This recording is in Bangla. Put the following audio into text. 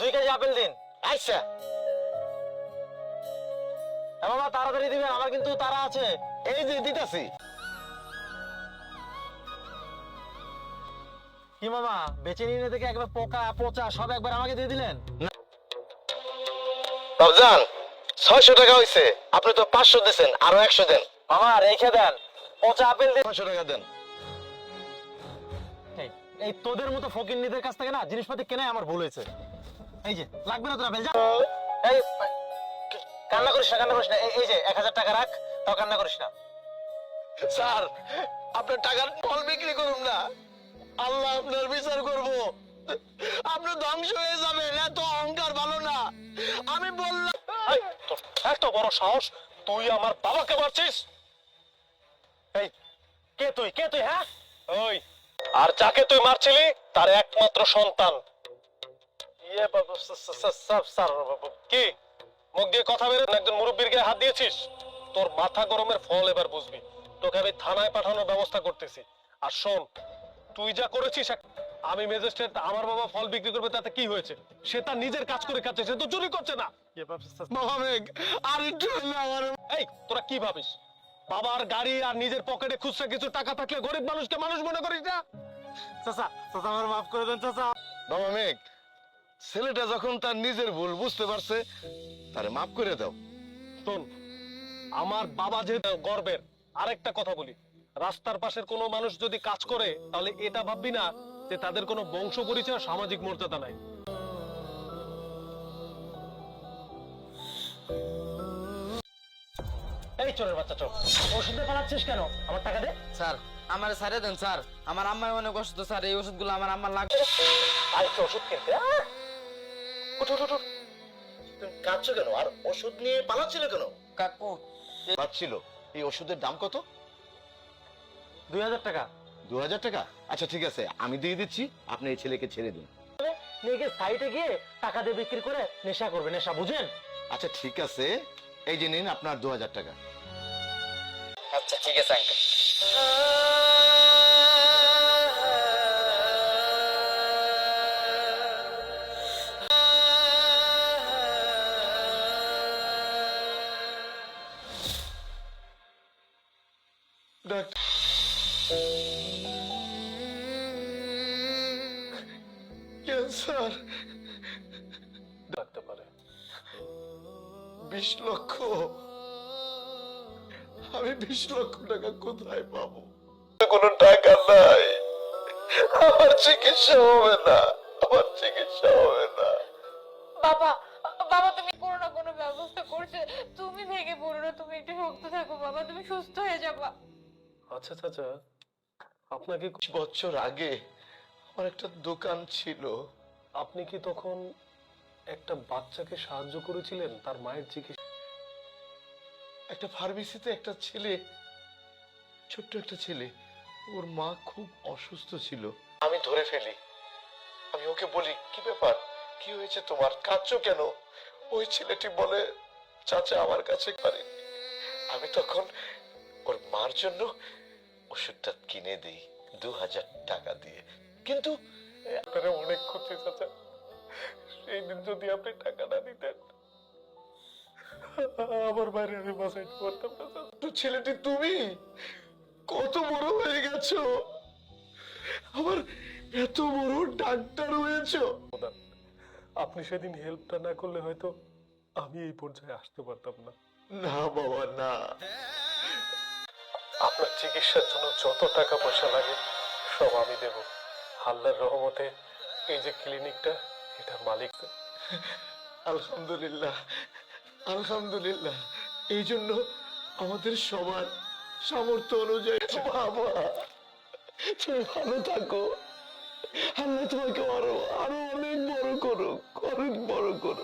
দুই কেজি আপেল দিন। আচ্ছা মামা তাড়াতাড়ি দিবেন আমার কিন্তু তারা আছে। এই যে দিতাছি। কি মামা বেচে নিয়ে থেকে একবার পোকা পচা সব একবার আমাকে দিয়ে দিলেন? বাবজান ছয়শো টাকা হইছে। আপনি তো পাঁচশো দিছেন আরও একশো দেন। মামা রেখে দেন। পচা আপেল দিন ছয়শো টাকা দেন। এই, এই তোদের মতো ফকিন্নিদের কাছ থেকে না জিনিসপাতি কেনাই আমার ভুল হয়েছে। এই যে লাগবে না তোর যা। এই কান্না করিস না কান্না করিস না। এই যে এক হাজার টাকা রাখ তাও কান্না করিস না। স্যার আপনার টাকার ফল বিক্রি করুন না। আল্লাহ আপনার বিচার করব। আপনি ধ্বংস হয়ে যাবেন এত অহংকার ভালো না। আমি বললাম এত বড় সাহস তুই আমার বাবাকে মারছিস? এই কে তুই কে তুই হ্যাঁ? ওই আর যাকে তুই মারছিলি তার একমাত্র সন্তান। কি? মুখ দিয়ে কথা বেরো একজন মুরব্বীর গায়ে হাত দিয়েছিস? তোর মাথা গরমের ফল এবার বুঝবি। তোকে আমি থানায় পাঠানোর ব্যবস্থা করতেছি। আর শোন তুই যা করেছিস আমি ম্যাজিস্ট্রেট আমার বাবা ফল বিক্রি করবে তাতে কি হয়েছে? সে তার নিজের কাজ করে খাচ্ছে সে তো চুরি করছে না। আর এই তোরা কি ভাবিস? বাবার গাড়ি আর নিজের পকেটে খুচরা কিছু টাকা থাকলে গরিব মানুষকে মানুষ মনে করিস না? চাচা চাচা আমার মাফ করে দেন চাচা। বাবা মেঘ ছেলেটা যখন তার নিজের ভুল বুঝতে পারছে তারে মাফ করে দাও। শোন আমার বাবা যে গর্বের আরেকটা কথা বলি। রাস্তার পাশের কোনো মানুষ যদি কাজ করে তাহলে এটা ভাববি না যে তাদের কোনো বংশ পরিচয় সামাজিক মর্যাদা নাই। এই চোরের বাচ্চা চোর ওষুধে পালাচ্ছিস কেন? আমার টাকা দে। স্যার আমার সারে দেন স্যার। আমার আম্মায় অনেক অসুস্থ স্যার এই ওষুধগুলো আমার আম্মার লাগবে আরেকটা ওষুধ কিনতে উঠ, উঠ। তুমি কাঁদছো কেন? আর ওষুধ নিয়ে পালাচ্ছিল কেন? কাকু পাচ্ছিল এই ওষুধের দাম কত? দুই হাজার টাকা। দু হাজার টাকা? আচ্ছা ঠিক আছে আমি দিয়ে দিচ্ছি। আপনি এই ছেলেকে ছেড়ে দিন। নিয়ে সাইটে গিয়ে টাকা দিয়ে বিক্রি করে নেশা করবে নেশা বুঝেন? আচ্ছা ঠিক আছে। এই যে নিন আপনার দু হাজার টাকা। আচ্ছা ঠিক আছে আঙ্কেল ক্যান্সার ডাকতে পারে। বিশ লক্ষ। আমি বিশ লক্ষ টাকা কোথায় পাবো? কোনো টাকা নাই। আমার চিকিৎসা হবে না। আমার চিকিৎসা হবে না। বাবা বাবা তুমি কোনো না কোনো ব্যবস্থা করছে। তুমি ভেঙে পড়ো না তুমি একটু শক্ত থাকো বাবা। তুমি সুস্থ হয়ে যাবা। আচ্ছা চাচা আপনাকে বিশ বছর আগে আমার একটা দোকান ছিল। আপনি কি তখন একটা বাচ্চাকে সাহায্য করেছিলেন? তার মায়ের চিকিৎসা একটা ফার্মেসিতে একটা ছেলে, ছোট্ট একটা ছেলে, ওর মা খুব অসুস্থ ছিল। আমি ধরে ফেলি। আমি ওকে বলি, কি ব্যাপার? কি হয়েছে তোমার? কাঁদছো কেন? ওই ছেলেটি বলে চাচা আমার কাছে পারেনি। আমি তখন ওর মার জন্য ওষুধটা কিনে দিই দু হাজার টাকা দিয়ে। কিন্তু আপনারা অনেক ক্ষতি চাচা। সেই দিন যদি আপনি টাকা না দিতেন, আমার বাইরে আমি পারতাম না তো ছেলেটি তুমি? কত বড় হয়ে গেছো? আবার এত বড় ডাক্তার হয়েছো। আপনি সেদিন হেল্পটা না করলে হয়তো আমি এই পর্যায়ে আসতে পারতাম না। না বাবা, না। আপনার চিকিৎসার জন্য যত টাকা পয়সা লাগে, সব আমি দেব। আল্লাহর রহমতে এই যে ক্লিনিকটা, এটার মালিক। আলহামদুলিল্লাহ আলহামদুলিল্লাহ। এই জন্য আমাদের সবার সামর্থ্য অনুযায়ী বাবা, তুমি ভালো থাকো। আল্লাহ তোমাকে আরও আরও অনেক বড় করুক, অনেক বড় করুক।